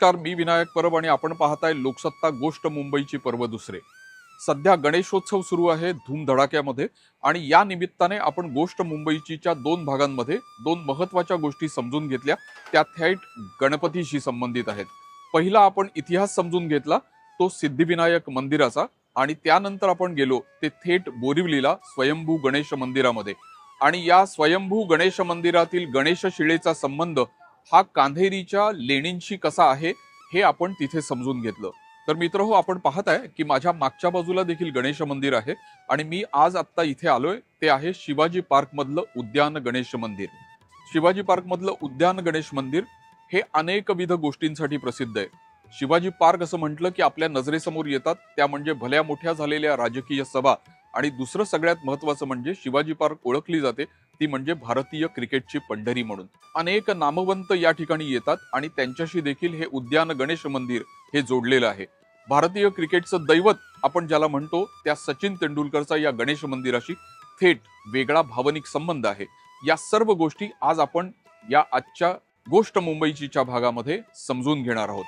नमस्कार मी विनायक परब आणि आपण पाहताय लोकसत्ता गोष्ट मुंबईची पर्व दुसरे. सध्या गणेशोत्सव सुरू आहे धूमधडाक्यामध्ये आणि या निमित्ताने आपण गोष्ट मुंबईचीच्या दोन भागांमध्ये दोन महत्त्वाच्या गोष्टी समजून घेतल्या. त्या थेट गणपतीशी संबंधित आहेत. पहिला आपण इतिहास समजून घेतला तो सिद्धिविनायक मंदिराचा आणि त्यानंतर आपण गेलो ते थेट बोरिवलीला स्वयंभू गणेश मंदिरामध्ये. आणि या स्वयंभू गणेश मंदिरातील गणेश शिळेचा संबंध हा कांधेरीच्या लेणींशी कसा आहे हे आपण तिथे समजून घेतलं. तर मित्र हो आपण पाहत आहे की माझ्या मागच्या बाजूला देखील गणेश मंदिर आहे आणि मी आज आत्ता इथे आलोय. ते आहे शिवाजी पार्क मधलं उद्यान गणेश मंदिर. शिवाजी पार्क मधलं उद्यान गणेश मंदिर हे अनेकविध गोष्टींसाठी प्रसिद्ध आहे. शिवाजी पार्क असं म्हटलं की आपल्या नजरेसमोर येतात. त्या म्हणजे भल्या मोठ्या झालेल्या राजकीय सभा. आणि दुसरं सगळ्यात महत्वाचं म्हणजे शिवाजी पार्क ओळखली जाते. ती म्हणजे भारतीय क्रिकेटची पंढरी म्हणून. अनेक नामवंत या ठिकाणी येतात आणि त्यांच्याशी देखील हे उद्यान गणेश मंदिर हे जोडलेलं आहे. भारतीय क्रिकेटचं दैवत आपण ज्याला म्हणतो त्या सचिन तेंडुलकरचा या गणेश मंदिराशी थेट वेगळा भावनिक संबंध आहे. या सर्व गोष्टी आज आपण या आजच्या गोष्ट मुंबईचीच्या भागामध्ये समजून घेणार आहोत.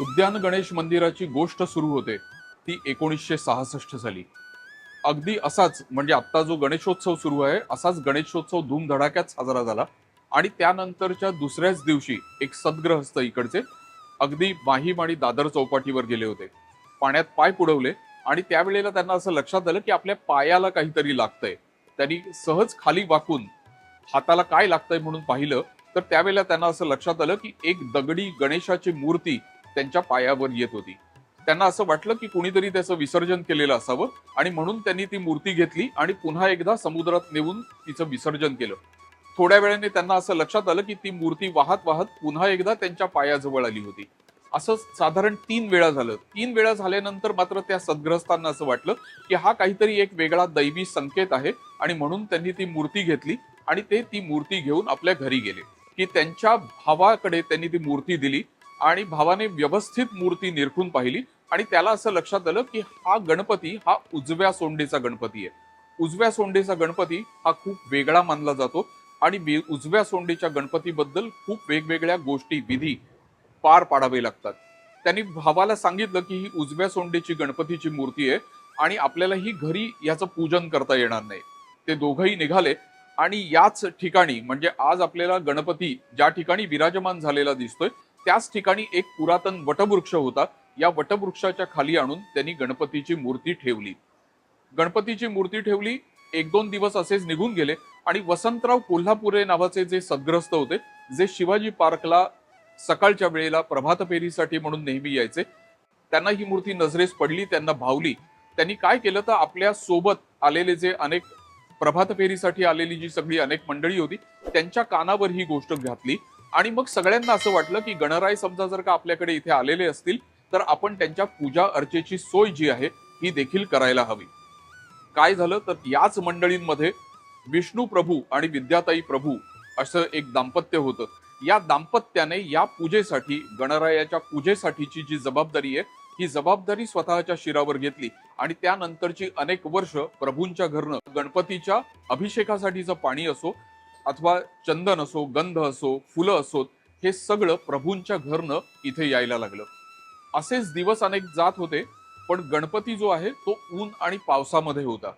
उद्यान गणेश मंदिराची गोष्ट सुरू होते. ती एकोणीसशे सहासष्ट साली. अगदी असाच म्हणजे आता जो गणेशोत्सव सुरू आहे असाच गणेशोत्सव धूमधडाक्यात साजरा झाला. आणि त्यानंतरच्या दुसऱ्याच दिवशी एक सद्ग्रहस्थ इकडचे अगदी माहीम आणि दादर चौपाटीवर गेले होते. पाण्यात पाय पुडवले आणि त्यावेळेला त्यांना असं लक्षात आलं की आपल्या पायाला काहीतरी लागतंय. त्यांनी सहज खाली वाकून हाताला काय लागतंय म्हणून पाहिलं तर त्यावेळेला त्यांना असं लक्षात आलं की एक दगडी गणेशाची मूर्ती त्यांच्या पायावर येत होती. त्यांना असं वाटलं की कुणीतरी त्याचं विसर्जन केलेलं असावं आणि म्हणून त्यांनी ती मूर्ती घेतली आणि पुन्हा एकदा समुद्रात नेऊन तिचं विसर्जन केलं. थोड्या वेळाने त्यांना असं लक्षात आलं की ती मूर्ती वाहत वाहत पुन्हा एकदा त्यांच्या पायाजवळ आली होती. असं साधारण तीन वेळा झालं. तीन वेळा झाल्यानंतर मात्र त्या सद्ग्रस्तांना असं वाटलं की हा काहीतरी एक वेगळा दैवी संकेत आहे आणि म्हणून त्यांनी ती मूर्ती घेतली आणि ते ती मूर्ती घेऊन आपल्या घरी गेले. की त्यांच्या भावाकडे त्यांनी ती मूर्ती दिली आणि भावाने व्यवस्थित मूर्ती निरखून पाहिली. आणि त्याला असं लक्षात आलं की हा गणपती हा उजव्या सोंडेचा गणपती आहे. उजव्या सोंडेचा गणपती हा खूप वेगळा मानला जातो आणि उजव्या सोंडेच्या गणपतीबद्दल खूप वेगवेगळ्या गोष्टी विधी पार पाडावे लागतात. त्यांनी भावाला सांगितलं की ही उजव्या सोंडेची गणपतीची मूर्ती आहे आणि आपल्याला ही घरी याचं पूजन करता येणार नाही. ते दोघंही निघाले आणि याच ठिकाणी म्हणजे आज आपल्याला गणपती ज्या ठिकाणी विराजमान झालेला दिसतोय त्याच ठिकाणी एक पुरातन वटवृक्ष होता. या वटवृक्षाच्या खाली आणून त्यांनी गणपतीची मूर्ती ठेवली. गणपतीची मूर्ती ठेवली एक दोन दिवस असेच निघून गेले आणि वसंतराव कोल्हापुरे नावाचे जे सद्ग्रस्त होते जे शिवाजी पार्कला सकाळच्या वेळेला प्रभात फेरीसाठी म्हणून नेहमी यायचे त्यांना ही मूर्ती नजरेस पडली त्यांना भावली. त्यांनी काय केलं तर आपल्यासोबत आलेले जे अनेक प्रभात फेरीसाठी आलेली जी सगळी अनेक मंडळी होती त्यांच्या कानावर ही गोष्ट घातली. आणि मग सगळ्यांना असं वाटलं की गणराय समजा जर का आपल्याकडे इथे आलेले असतील तर आपण त्यांच्या पूजा अर्चेची सोय जी आहे ही देखील करायला हवी. काय झालं? तर याच मंडळींमध्ये विष्णू प्रभू आणि विद्याताई प्रभू असं एक दाम्पत्य होतं. या दाम्पत्याने या पूजेसाठी गणरायाच्या पूजेसाठीची जी जबाबदारी आहे ही जबाबदारी स्वतःच्या शिरावर घेतली. आणि त्यानंतरची अनेक वर्ष प्रभूंच्या घरनं गणपतीच्या अभिषेकासाठीचं पाणी असो अथवा चंदन असो गंध असो फुलं असोत हे सगळं प्रभूंच्या घरनं इथे यायला लागलं. असेच दिवस अनेक जात होते पण गणपती जो आहे तो ऊन आणि पावसामध्ये होता.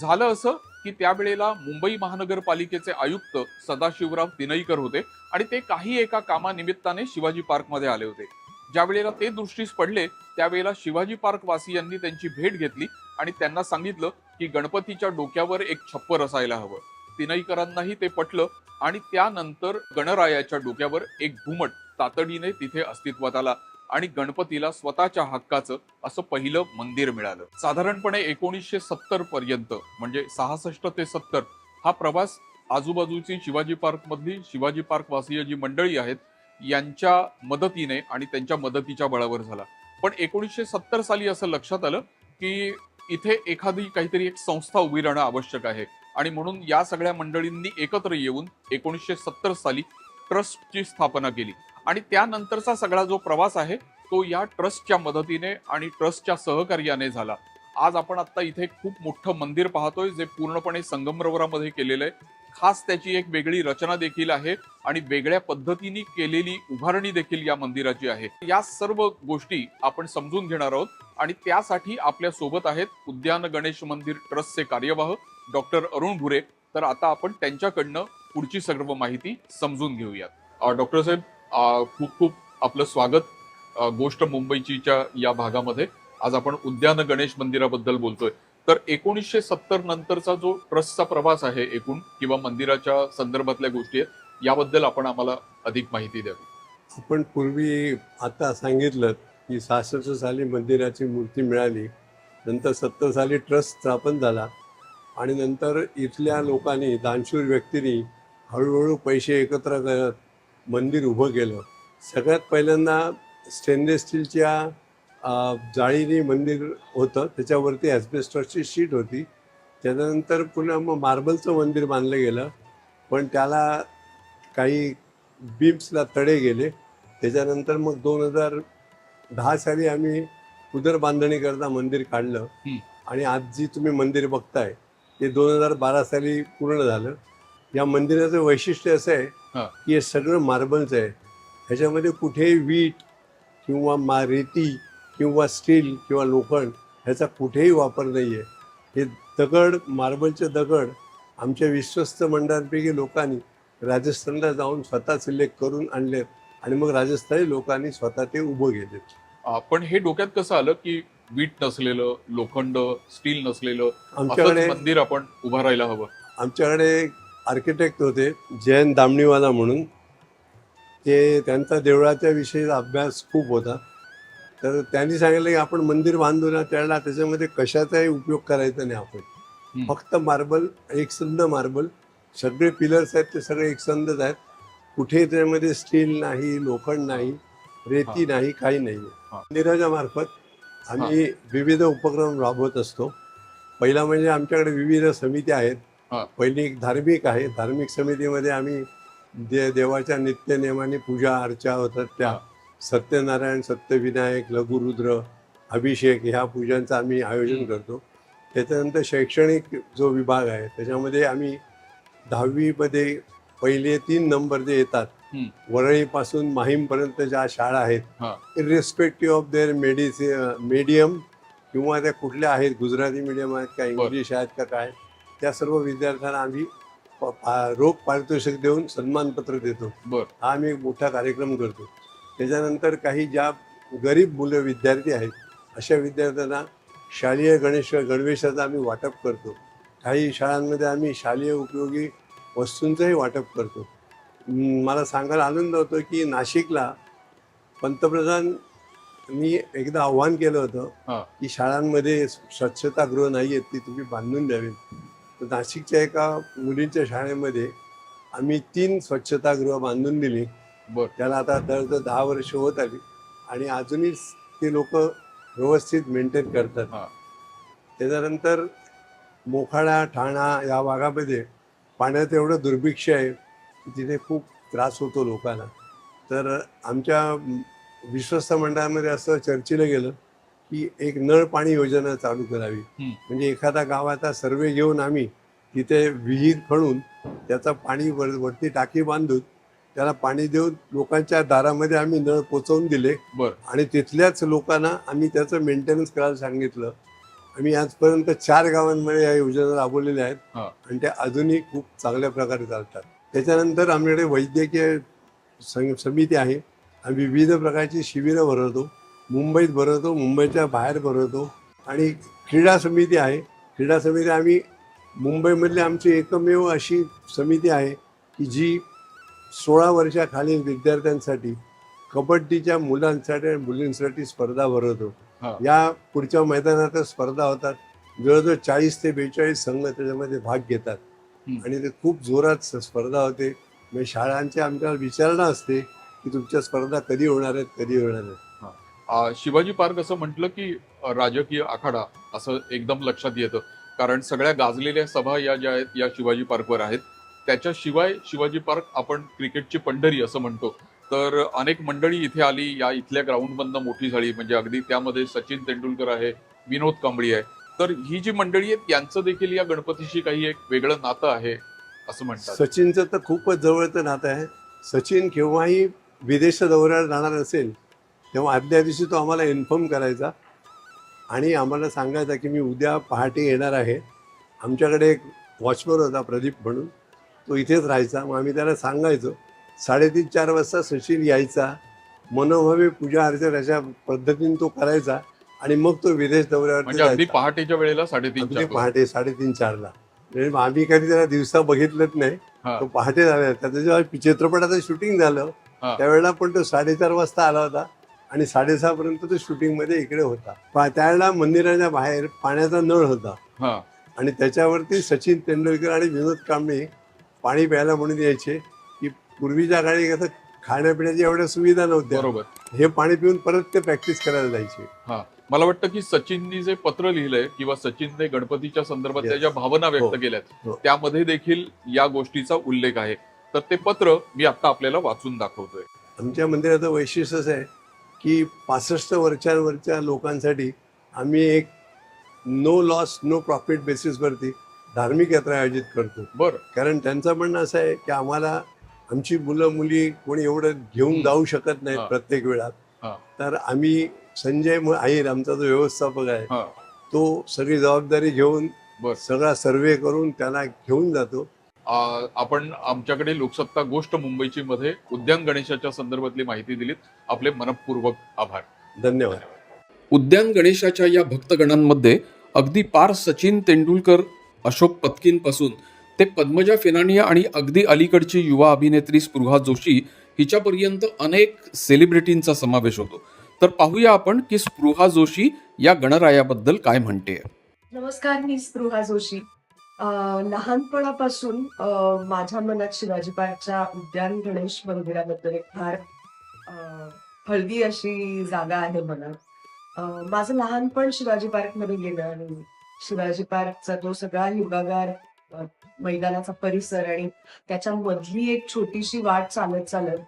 झालं असं की त्यावेळेला मुंबई महानगरपालिकेचे आयुक्त सदाशिवराव तिनईकर होते आणि ते काही एका कामानिमित्ताने शिवाजी पार्कमध्ये आले होते. ज्या वेळेला ते दृष्टीस पडले त्यावेळेला शिवाजी पार्क वासियांनी त्यांची भेट घेतली आणि त्यांना सांगितलं की गणपतीच्या डोक्यावर एक छप्पर असायला हवं. तिनईकरांनाही ते पटलं आणि त्यानंतर गणरायाच्या डोक्यावर एक घुमट तातडीने तिथे अस्तित्वात आला आणि गणपतीला स्वतःच्या हक्काचं असं पहिलं मंदिर मिळालं. साधारणपणे एकोणीसशे सत्तर पर्यंत म्हणजे सहासष्ट ते सत्तर हा प्रवास आजूबाजूची शिवाजी पार्क मधली शिवाजी पार्क वासीय जी मंडळी आहेत यांच्या मदतीने आणि त्यांच्या मदतीच्या बळावर झाला. पण एकोणीसशे सत्तर साली असं लक्षात आलं की इथे एखादी काहीतरी एक संस्था उभी राहणं आवश्यक आहे. आणि म्हणून या सगळ्या मंडळींनी एकत्र येऊन एकोणीसशे सत्तर साली ट्रस्टची स्थापना केली. आणि त्यानंतरचा सगळा जो प्रवास आहे तो या ट्रस्टच्या मदतीने आणि ट्रस्टच्या सहकार्याने झाला. आज आपण आता इथे खूप मोठं मंदिर पाहतोय जे पूर्णपणे संगमरवरामध्ये केलेलं आहे. खास त्याची एक वेगळी रचना देखील आहे आणि वेगळ्या पद्धतीने केलेली उभारणी देखील या मंदिराची आहे. या सर्व गोष्टी आपण समजून घेणार आहोत आणि त्यासाठी आपल्यासोबत आहेत उद्यान गणेश मंदिर ट्रस्टचे कार्यवाह डॉक्टर अरुण भुरे तर आता आपण त्यांच्याकडनं पुढची सर्व माहिती समजून घेऊयात. डॉक्टर साहेब खूप खूप आपलं स्वागत. गोष्ट मुंबईचीच्या या भागामध्ये. आज आपण उद्यान गणेश मंदिराबद्दल बोलतोय. तर एकोणीसशे सत्तर नंतरचा जो ट्रस्टचा प्रवास आहे एकूण किंवा मंदिराच्या संदर्भातल्या गोष्टी आहेत याबद्दल आपण आम्हाला अधिक माहिती द्यावी. आपण पूर्वी आता सांगितलं की सहासष्ट साली मंदिराची मूर्ती मिळाली नंतर सत्तर साली ट्रस्ट स्थापन झाला. आणि नंतर इथल्या लोकांनी दानशूर व्यक्तींनी हळूहळू पैसे एकत्र करत मंदिर उभं केलं. सगळ्यात पहिल्यांदा स्टेनलेस स्टीलच्या जाळीने मंदिर होतं. त्याच्यावरती ॲस्बेस्टरची शीट होती. त्याच्यानंतर पुन्हा मग मार्बलचं मंदिर बांधलं गेलं. पण त्याला काही बीम्सला तडे गेले. त्याच्यानंतर मग दोन हजार दहा साली आम्ही उदर बांधणीकरता मंदिर काढलं. आणि आज जी तुम्ही मंदिर बघताय ते दोन हजार बारा साली पूर्ण झालं. या मंदिराचं वैशिष्ट्य असं आहे. की हे सगळं मार्बलचं आहे. ह्याच्यामध्ये कुठेही वीट किंवा मा रेती किंवा स्टील किंवा लोखंड ह्याचा कुठेही वापर नाही आहे हे दगड मार्बलचे दगड आमच्या विश्वस्त मंडळांपैकी लोकांनी राजस्थानला जाऊन स्वतः सिलेक्ट करून आणलेत आणि मग राजस्थानी लोकांनी स्वतः ते उभं केलेत अं, पण हे डोक्यात कसं आलं की वीट नसलेलं लोखंड स्टील नसलेलं आमच्याकडे मंदिर आपण उभं राहायला हवं. आमच्याकडे आर्किटेक्ट होते जयंत दामणीवाला म्हणून. ते त्यांचा देवळाच्या विषयीचा अभ्यास खूप होता. तर त्यांनी सांगितलं की आपण मंदिर बांधू ना त्याला त्याच्यामध्ये कशाचाही उपयोग करायचा नाही आपण. फक्त मार्बल एकसंध मार्बल. सगळे पिलर्स आहेत ते सगळे एकसंधच आहेत. कुठे त्यामध्ये स्टील नाही लोखंड नाही रेती नाही काही नाही. हा. आम्ही विविध उपक्रम राबवत असतो पहिला म्हणजे आमच्याकडे विविध समित्या आहेत. पहिली एक धार्मिक आहे धार्मिक समितीमध्ये आम्ही दे देवाच्या नित्यनियमाने पूजा अर्चा होतात त्या. सत्यनारायण सत्यविनायक लघुरुद्र अभिषेक ह्या पूजांचं आम्ही आयोजन. करतो त्याच्यानंतर शैक्षणिक जो विभाग आहे त्याच्यामध्ये आम्ही दहावीमध्ये पहिले तीन नंबर जे येतात. वरळीपासून माहीमपर्यंत ज्या शाळा आहेत. इरिस्पेक्टिव्ह ऑफ देअर मेडिसि मीडियम किंवा त्या कुठल्या आहेत गुजराती मीडियम आहेत का इंग्लिश आहेत का काय त्या सर्व विद्यार्थ्यांना आम्ही रोख पारितोषिक देऊन सन्मानपत्र देतो. हा आम्ही एक मोठा कार्यक्रम करतो. त्याच्यानंतर काही ज्या गरीब मुलं विद्यार्थी आहेत अशा विद्यार्थ्यांना शालेय गणेश गणवेशाचं आम्ही वाटप करतो. काही शाळांमध्ये आम्ही शालेय उपयोगी वस्तूंचंही वाटप करतो. मला सांगायला आनंद होतो की नाशिकला पंतप्रधानांनी एकदा आव्हान केलं होतं. की शाळांमध्ये स्वच्छतागृह नाही आहेत ती तुम्ही बांधून द्यावीत. तर नाशिकच्या एका मुलींच्या शाळेमध्ये आम्ही तीन स्वच्छतागृह बांधून दिली. बर. त्याला आता दर दर दहा वर्ष होत आली आणि अजूनही ते लोक व्यवस्थित मेंटेन करतात. त्याच्यानंतर मोखाडा ठाणा या भागामध्ये पाण्यात एवढं दुर्भिक्ष आहे. तिथे खूप त्रास होतो लोकांना. तर आमच्या विश्वस्त मंडळामध्ये असं चर्चेला गेलं की एक नळ पाणी योजना चालू करावी. म्हणजे एखादा गावाचा सर्वे घेऊन आम्ही तिथे विहीर खणून त्याचा पाणी वर वरती टाकी बांधून त्याला पाणी देऊन लोकांच्या दारामध्ये आम्ही नळ पोचवून दिले. आणि तिथल्याच लोकांना आम्ही त्याचं मेंटेनन्स करायला सांगितलं. आम्ही आजपर्यंत चार गावांमध्ये या योजना राबवलेल्या आहेत. आणि त्या अजूनही खूप चांगल्या प्रकारे चालतात. त्याच्यानंतर आमच्याकडे वैद्यकीय सं- समिती आहे. आम्ही विविध प्रकारची शिबिरं भरवतो. मुंबईत भरवतो मुंबईच्या बाहेर भरवतो. आणि क्रीडा समिती आहे. क्रीडा समिती आम्ही मुंबईमधली आमची एकमेव अशी समिती आहे की जी सोळा वर्षाखालील विद्यार्थ्यांसाठी कबड्डीच्या मुलांसाठी आणि मुलींसाठी स्पर्धा भरवतो. या पुढच्या मैदानात स्पर्धा होतात. जवळजवळ चाळीस ते बेचाळीस संघ त्याच्यामध्ये भाग घेतात. आणि ते खूप जोरात स्पर्धा होते. म्हणजे शाळांची आमच्यावर विचारणा असते की तुमच्या स्पर्धा कधी होणार आहेत कधी होणार आहेत. शिवाजी पार्क असं म्हटलं की राजकीय आखाडा असं एकदम लक्षात येतं. कारण सगळ्या गाजलेल्या सभा या ज्या आहेत या शिवाजी पार्कवर आहेत. त्याच्याशिवाय शिवाजी पार्क आपण क्रिकेटची पंढरी असं म्हणतो. तर अनेक मंडळी इथे आली. या इथल्या ग्राउंडमधनं मोठी झाली. म्हणजे अगदी त्यामध्ये सचिन तेंडुलकर आहे विनोद कांबळी आहे. तर ही जी मंडळी आहेत यांचं देखील या गणपतीशी काही एक वेगळं नातं आहे असं म्हणतात. सचिनचं तर खूपच जवळचं नातं आहे. सचिन केव्हाही विदेश दौऱ्यावर जाणार असेल तेव्हा आदल्या दिवशी तो आम्हाला इन्फॉर्म करायचा. आणि आम्हाला सांगायचा की मी उद्या पहाटे येणार आहे. आमच्याकडे एक वॉचमन होता प्रदीप म्हणून. तो इथेच राहायचा. मग आम्ही त्याला सांगायचो साडेतीन चार वाजता सचिन यायचा. मनोभावे पूजा अर्चना अशा पद्धतीने तो करायचा. आणि मग तो विदेश दौऱ्यावरती म्हणजे अगदी. पहाटेच्या वेळेला साडेतीन अगदी. पहाटे साडेतीन चारला. म्हणजे आम्ही कधी त्याला दिवसा बघितलंच नाही. हा. तो पहाटे झाला. त्याचं जेव्हा चित्रपटाचं शूटिंग झालं हा. त्यावेळेला पण तो साडेचार वाजता आला होता आणि साडेसहा पर्यंत तो शूटिंगमध्ये इकडे होता. त्यावेळेला मंदिराच्या बाहेर पाण्याचा नळ होता. हा. आणि त्याच्यावरती सचिन तेंडुलकर आणि विनोद कांबळे पाणी प्यायला म्हणून यायचे की पूर्वीच्या काळी कसं खाण्यापिण्याची एवढ्या सुविधा नव्हत्या. बरोबर. हे पाणी पिऊन परत ते प्रॅक्टिस करायला जायचे. हा. मला वाटतं की सचिननी जे पत्र लिहिलंय किंवा सचिनने गणपतीच्या संदर्भातल्या Yes. ज्या भावना व्यक्त हो. केल्यात हो. त्यामध्ये देखील या गोष्टीचा उल्लेख आहे तर ते पत्र मी आता आपल्याला वाचून दाखवतोय आमच्या मंदिराचं वैशिष्ट्य असं आहे की पासष्ट वर्षांवरच्या लोकांसाठी आम्ही एक नो लॉस नो प्रॉफिट बेसिसवरती धार्मिक यात्रा आयोजित करतो बर कारण त्यांचं म्हणणं असं आहे की आम्हाला आमची मुलं मुली कोणी एवढं घेऊन. जाऊ शकत नाहीत. प्रत्येक वेळात. तर आम्ही संजय म- अय्यर आमचा जो व्यवस्थापक आहे हा. तो सगळी जबाबदारी घेऊन सगळा सर्वे करून त्याला घेऊन जातो. आपण आमच्याकडे लोकसत्ता गोष्ट मुंबईची मध्ये उद्यान गणेशाच्या संदर्भातली माहिती दिलीत. आपले मनपूर्वक आभार. धन्यवाद. उद्यान गणेशाच्या या भक्तगणांमध्ये अगदी पार सचिन तेंडुलकर अशोक पत्कींपासून ते पद्मजा फेनानिया आणि अगदी अलीकडची युवा अभिनेत्री स्पृहा जोशी हिच्यापर्यंत अनेक सेलिब्रिटींचा समावेश होतो. तर पाहूया आपण की स्पृहा जोशी या गणरायाबद्दल काय म्हणते. नमस्कार मी स्पृहा जोशी. लहानपणापासून माझ्या मनात शिवाजी पार्कच्या उद्यान गणेश मंदिराबद्दल एक फार हळदी अशी जागा आहे मनात माझं लहानपण शिवाजी पार्कमध्ये गेलं आणि शिवाजी पार्कचा तो सगळा हिरवागार मैदानाचा परिसर आणि त्याच्या मधली एक छोटीशी वाट चालत चालत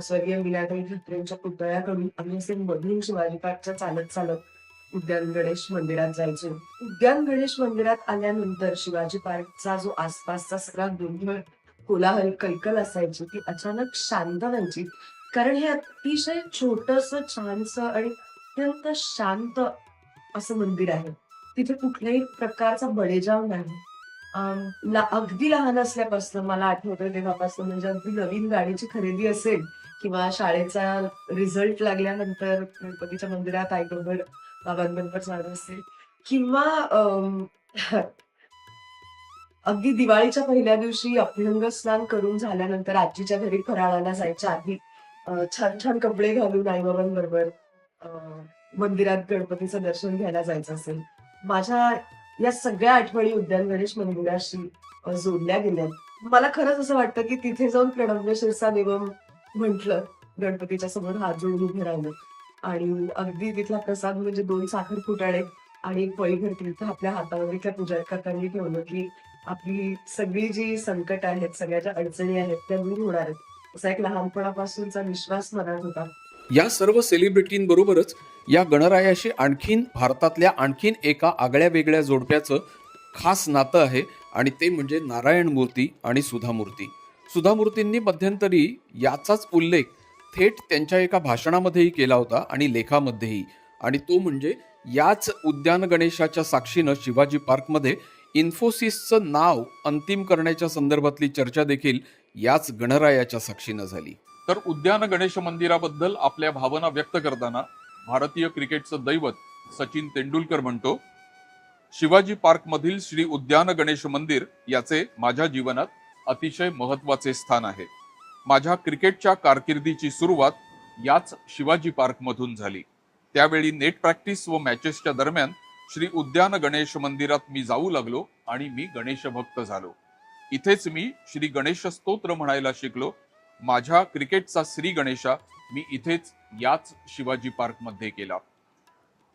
स्वर्गीय विनायक ठाकरेंच्या पुतळ्याकडून आम्ही असे मधून शिवाजी पार्कच्या चालत चालत उद्यान गणेश मंदिरात जायचो. उद्यान गणेश मंदिरात आल्यानंतर शिवाजी पार्कचा जो आसपासचा सगळा गोंधळ कोलाहल कलकल असायची ती अचानक शांत व्हायची. कारण हे अतिशय छोटस छानस आणि अत्यंत शांत असं मंदिर आहे. तिथे कुठल्याही प्रकारचा बडेजाव नाही. अगदी लहान असल्यापासून मला आठवतं तेव्हापासून म्हणजे अगदी नवीन गाडीची खरेदी असेल किंवा शाळेचा रिझल्ट लागल्यानंतर गणपतीच्या मंदिरात आईबरोबर बाबांबरोबर जाणं असेल. किंवा अगदी दिवाळीच्या पहिल्या दिवशी अभ्यंग स्नान करून झाल्यानंतर आजीच्या घरी फराळाला जायच्या आधी छान छान कपडे घालून आईबाबांबरोबर अ, मंदिरात गणपतीचं दर्शन घ्यायला जायचं असेल. माझ्या या सगळ्या आठवणी उद्यान गणेश मंदिराशी जोडल्या गेल्या मला खरंच असं वाटतं की तिथे जाऊन प्रणव्य शिरसा देवम म्हटलं गणपतीच्या समोर हात जोडून उभे राहिलं आणि अगदी तिथला प्रसाद म्हणजे दोन साखर फुटाणे आणि एक पळी भरती आपल्या हातावर त्या पूजा करताना ठेवलं की आपली सगळी जी संकट आहेत सगळ्या ज्या अडचणी आहेत त्या दूर होणार आहेत. असा एक लहानपणापासूनचा विश्वास मनात होता. या सर्व सेलिब्रिटींबरोबरच या गणरायाशी आणखीन भारतातल्या आणखीन एका आगळ्या वेगळ्या जोडप्याचं खास नातं आहे आणि ते म्हणजे नारायण मूर्ती आणि सुधा मूर्ती. सुधामूर्तींनी मध्यंतरी याचाच उल्लेख थेट त्यांच्या एका भाषणामध्येही केला होता आणि लेखामध्येही. आणि तो म्हणजे याच उद्यान गणेशाच्या साक्षीनं शिवाजी पार्कमध्ये इन्फोसिसचं नाव अंतिम करण्याच्या संदर्भातली चर्चा देखील याच गणरायाच्या साक्षीनं झाली. तर उद्यान गणेश मंदिराबद्दल आपल्या भावना व्यक्त करताना भारतीय क्रिकेटचं दैवत सचिन तेंडुलकर म्हणतो शिवाजी पार्कमधील श्री उद्यान गणेश मंदिर याचे माझ्या जीवनात अतिशय महत्त्वाचे स्थान आहे. माझ्या क्रिकेटच्या कारकिर्दीची सुरुवात याच शिवाजी पार्क मधून झाली. त्यावेळी नेट प्रॅक्टिस व मॅचेसच्या दरम्यान श्री उद्यान गणेश मंदिरात मी जाऊ लागलो आणि मी गणेश भक्त झालो. इथेच मी श्री गणेश स्तोत्र म्हणायला शिकलो. माझ्या क्रिकेटचा श्री गणेशा मी इथेच याच शिवाजी पार्कमध्ये केला.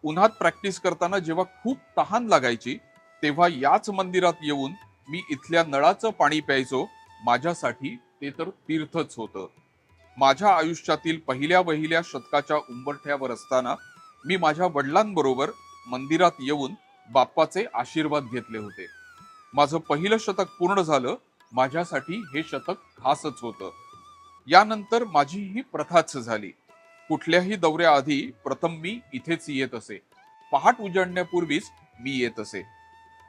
उन्हात प्रॅक्टिस करताना जेव्हा खूप तहान लागायची तेव्हा याच मंदिरात येऊन मी इथल्या नळाचं पाणी प्यायचो माझ्यासाठी ते तर तीर्थच होतं. माझ्या आयुष्यातील पहिल्या वहिल्या शतकाच्या उंबरठ्यावर असताना मी माझ्या वडिलांबरोबर मंदिरात येऊन बाप्पाचे आशीर्वाद घेतले होते. माझं पहिलं शतक पूर्ण झालं माझ्यासाठी हे शतक खासच होतं. यानंतर माझी ही प्रथाच झाली. कुठल्याही दौऱ्याआधी प्रथम मी इथेच येत असे. पहाट उजळण्यापूर्वीच मी येत असे.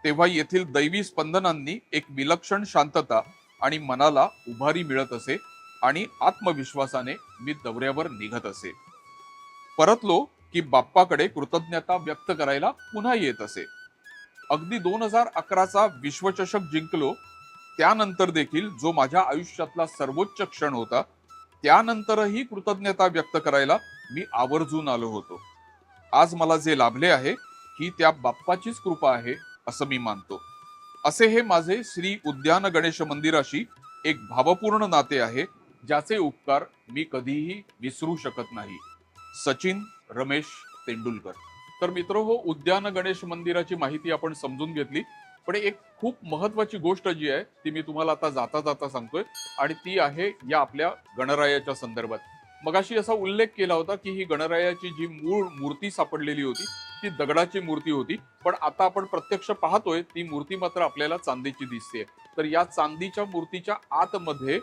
तेव्हा येथील दैवी स्पंदनांनी एक विलक्षण शांतता आणि मनाला उभारी मिळत असे आणि आत्मविश्वासाने मी दौऱ्यावर निघत असे. परतलो की बाप्पाकडे कृतज्ञता व्यक्त करायला पुन्हा येत असे. अगदी दोन हजार अकराचा विश्वचषक जिंकलो त्यानंतर देखील जो माझ्या आयुष्यातला सर्वोच्च क्षण होता त्यानंतरही कृतज्ञता व्यक्त करायला मी आवर्जून आलो होतो. आज मला जे लाभले आहे ही त्या बाप्पाचीच कृपा आहे असं मी मानतो. असे हे माझे श्री उद्यान गणेश मंदिराशी एक भावपूर्ण नाते आहे ज्याचे उपकार मी कधीही विसरू शकत नाही. सचिन रमेश तेंडुलकर. तर मित्र हो उद्यान गणेश मंदिराची माहिती आपण समजून घेतली पण एक खूप महत्वाची गोष्ट जी आहे ती मी तुम्हाला आता जाता जाता सांगतोय आणि ती आहे या आपल्या गणरायाच्या संदर्भात. मगाशी असा उल्लेख केला होता की ही गणरायाची जी मूळ मूर्ती सापडलेली होती ती दगडाची मूर्ती होती पण आता आपण प्रत्यक्ष पाहतोय ती मूर्ती मात्र आपल्याला चांदीची दिसते तर या चांदीच्या मूर्तीच्या आतमध्ये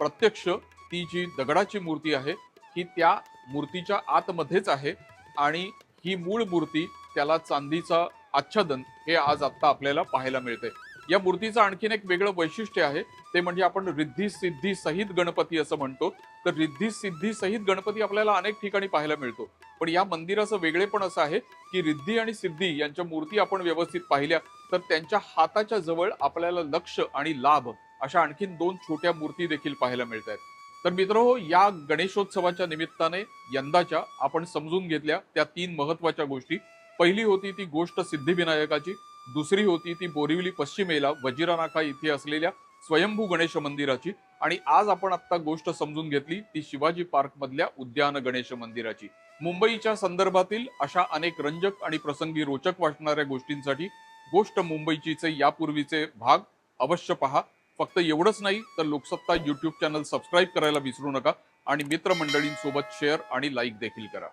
प्रत्यक्ष ती जी दगडाची मूर्ती आहे ही त्या मूर्तीच्या आतमध्येच आहे आणि ही मूळ मूर्ती त्याला चांदीचा आच्छादन हे आज आता आपल्याला पाहायला मिळते या मूर्तीचं आणखीन एक वेगळं वैशिष्ट्य आहे. ते म्हणजे आपण रिद्धी सिद्धी सहित गणपती असं म्हणतो. तर रिद्धी सिद्धी सहित गणपती आपल्याला अनेक ठिकाणी पाहायला मिळतो. पण या मंदिराचं वेगळेपण असं आहे की रिद्धी आणि सिद्धी यांच्या मूर्ती आपण व्यवस्थित पाहिल्या तर त्यांच्या हाताच्या जवळ आपल्याला लक्ष आणि लाभ अशा आणखीन दोन छोट्या मूर्ती देखील पाहायला मिळत आहेत तर मित्र हो, या गणेशोत्सवाच्या निमित्ताने यंदाच्या आपण समजून घेतल्या त्या तीन महत्त्वाच्या गोष्टी. पहिली होती ती गोष्ट सिद्धिविनायकाची. दुसरी होती ती बोरिवली पश्चिमेला वजिरानाका इथे असलेल्या स्वयंभू गणेश मंदिराची. आणि आज आपण आता गोष्ट समजून घेतली ती शिवाजी पार्क मधल्या उद्यान गणेश मंदिराची. मुंबईच्या संदर्भातील अशा अनेक रंजक आणि प्रसंगी रोचक वाटणाऱ्या गोष्टींसाठी गोष्ट मुंबईचीचे यापूर्वीचे भाग अवश्य पहा. फक्त एवढंच नाही तर लोकसत्ता यूट्यूब चॅनल सबस्क्राईब करायला विसरू नका. आणि मित्रमंडळींसोबत शेअर आणि लाईक देखील करा.